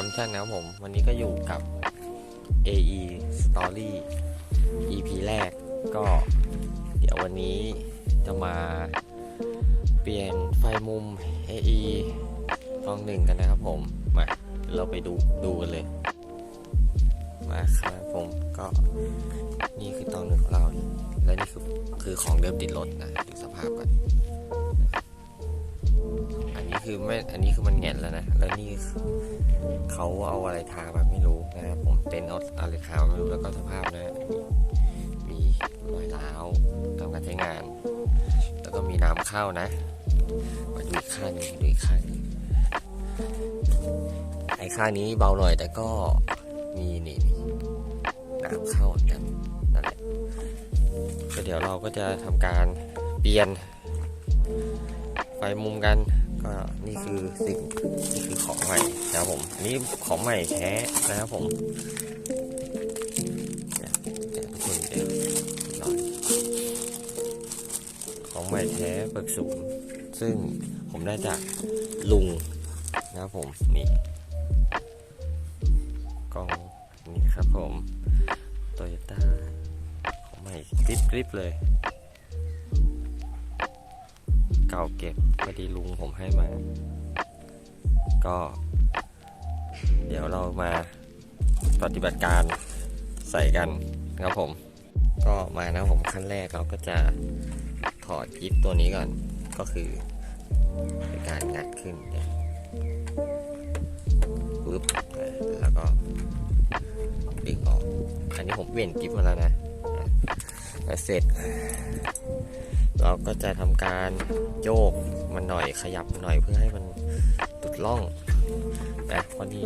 กัมชั่นนะครับผม วันนี้ก็อยู่กับ AE Story EP แรกก็เดี๋ยววันนี้จะมาเปลี่ยนไฟมุม AE ตองหนึ่งกันนะครับผม มาเราไปดูดูกันเลย มาครับผมก็นี่คือตองหนึ่งของเรา และนี่คือคือของเดิมติดรถนะดูสภาพกัน อันนี้คือไม่ อันนี้คือมันแหงนแล้วนะ แล้วนี่เขาเอาอะไรทามาไม่รู้นะครับผมเต็นท์เอาอะไรทามาไม่รู้แล้วก็สภาพนะ มีรอยร้าวตามการใช้งาน แล้วก็มีน้ำเข้านะมาดูอีกข้างนึงมาดูอีกข้างนึงไอ้ข้างนี้เบาหน่อยแต่ก็มีนี่นี่น้ำเข้าเหมือนกันนั่นแหละก็เดี๋ยวเราก็จะทำการเปลี่ยนไฟมุมกัน ก็นี่คือสิ่งนี่คือของใหม่นะครับผมอันนี่ของใหม่แท้นะครับผมทุกคนเดี๋ยวของใหม่แท้เปิดศูนย์ซึ่งผมได้จากลุงนะครับผมนี่กล้องนี่ครับผมโตโยต้าของใหม่กริบกริบเลย เก่าเก็บพอดีลุงผมให้มา ก็ เดี๋ยวเรามาปฏิบัติการใส่กันนะครับผม ก็มานะผมขั้นแรกเราก็จะถอดยิปตัวนี้ก่อนก็คือเป็นการงัดขึ้นเนี่ยปึ๊บแล้วก็ดึงออก อันนี้ผมเปลี่ยนกิฟมาแล้วนะแล้วเสร็จ เราก็จะทำการโยกมันหน่อยขยับหน่อยเพื่อให้มันหลุดล่องนะพอดี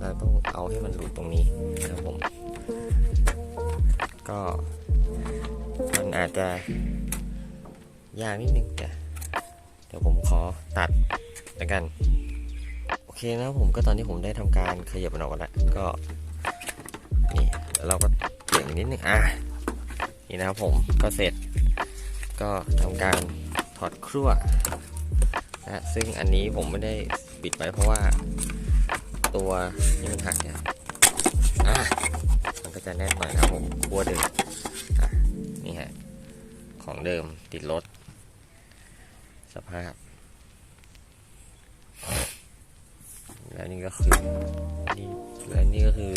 เราต้องเอาให้มันหลุดตรงนี้นะครับผม ก็มันอาจจะยากนิดนึงแต่เดี๋ยวผมขอตัดแล้วกัน โอเคนะผมก็ตอนนี้ผมได้ทำการขยับมันออกแล้วก็นี่เราก็เปลี่ยนนิดนึงอะนี่นะครับผมก็เสร็จ ก็ทำการถอดครั่วนะซึ่งอันนี้ผมไม่ได้ปิดไว้เพราะว่าตัวนี่มันหักเนี่ยมันก็จะแน่นหน่อยนะครับผมครั่วเดิมนี่ฮะของเดิมติดรถสภาพ และนี่ก็คือนี่และนี่ก็คือ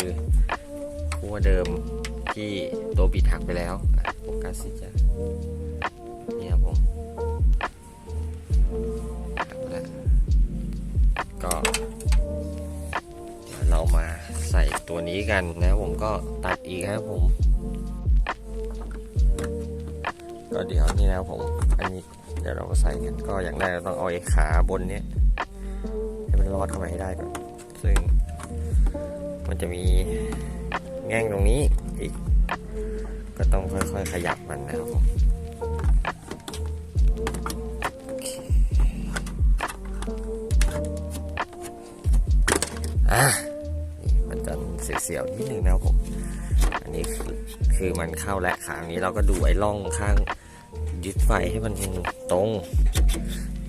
ครั่วเดิมที่ตัวบิดหักไปแล้วโฟกัสสิจ้ะ ตัวนี้กันนะผมก็ตัดอีกครับผม ก็เดี๋ยวนี่นะผม อันนี้เดี๋ยวเราก็ใส่กันก็อย่างแรกเราต้องเอาไอ้ขาบนเนี้ยให้มันรอดเข้าไปให้ได้ก่อนซึ่ง มันจะมีแง่งตรงนี้อีก ก็ต้องค่อยๆขยับมันนะครับผมอะ เสียวนิดนึงนะครับผม อันนี้คือคือมันเข้าและขานี้เราก็ดูไอ้ร่องข้างยึดไฟให้มันตรง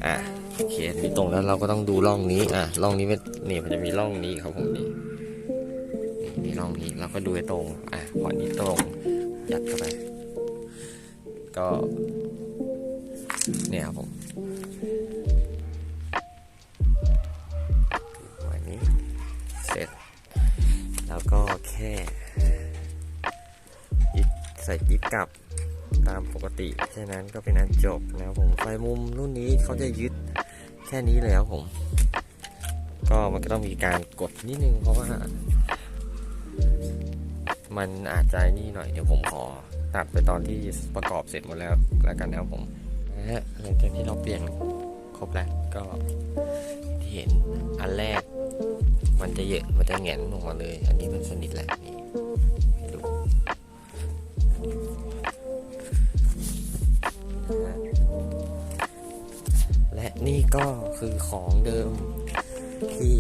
อะโอเคมีตรงแล้วเราก็ต้องดูร่องนี้ อะร่องนี้ไม่นี่มันจะมีร่องนี้ครับผมนี่นี่มีร่องนี้เราก็ดูให้ตรง อะพอนี้ตรงยัดเข้าไป ก็ เนี่ยครับผม ใส่กิ๊บกลับตามปกติแค่นั้นก็เป็นอันจบนะครับผมไฟมุมรุ่นนี้เขาจะยึดแค่นี้เลยครับผม ก็มันก็ต้องมีการกดนิดนึงเพราะว่า มันอาจจะนี่หน่อยเดี๋ยวผมขอตัดไปตอนที่ประกอบเสร็จหมดแล้วแล้วกันนะครับผมนะฮะหลังจากที่เราเปลี่ยนครบแล้วก็ที่เห็นอันแรก มันจะเยอะมันจะแหงนลงมาเลย อันนี้มันสนิทแหละ ก็คือของเดิมที่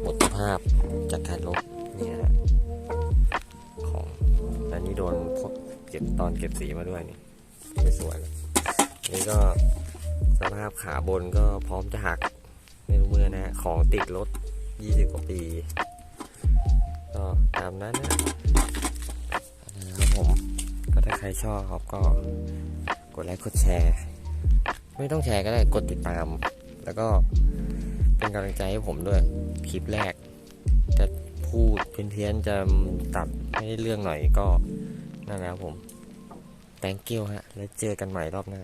หมดสภาพจากการลบนี่นะของอันนี้โดนเก็บตอนเก็บสีมาด้วยนี่ไม่สวยเลยนี่ก็สภาพขาบนก็พร้อมจะหักไม่รู้เมื่อนะ ของติดรถยี่สิบกว่าปี ก็ตามนั้นนะนะครับผม ก็ถ้าใครชอบก็กดไลค์กดแชร์ ไม่ต้องแชร์ก็ได้กดติดตาม แล้วก็เป็นกำลังใจให้ผมด้วย คลิปแรก จะพูดเพี้ยนๆจะตัดให้ได้เรื่องหน่อยก็นั่นแหละผม thank you ฮะ แล้วเจอกันใหม่รอบหน้า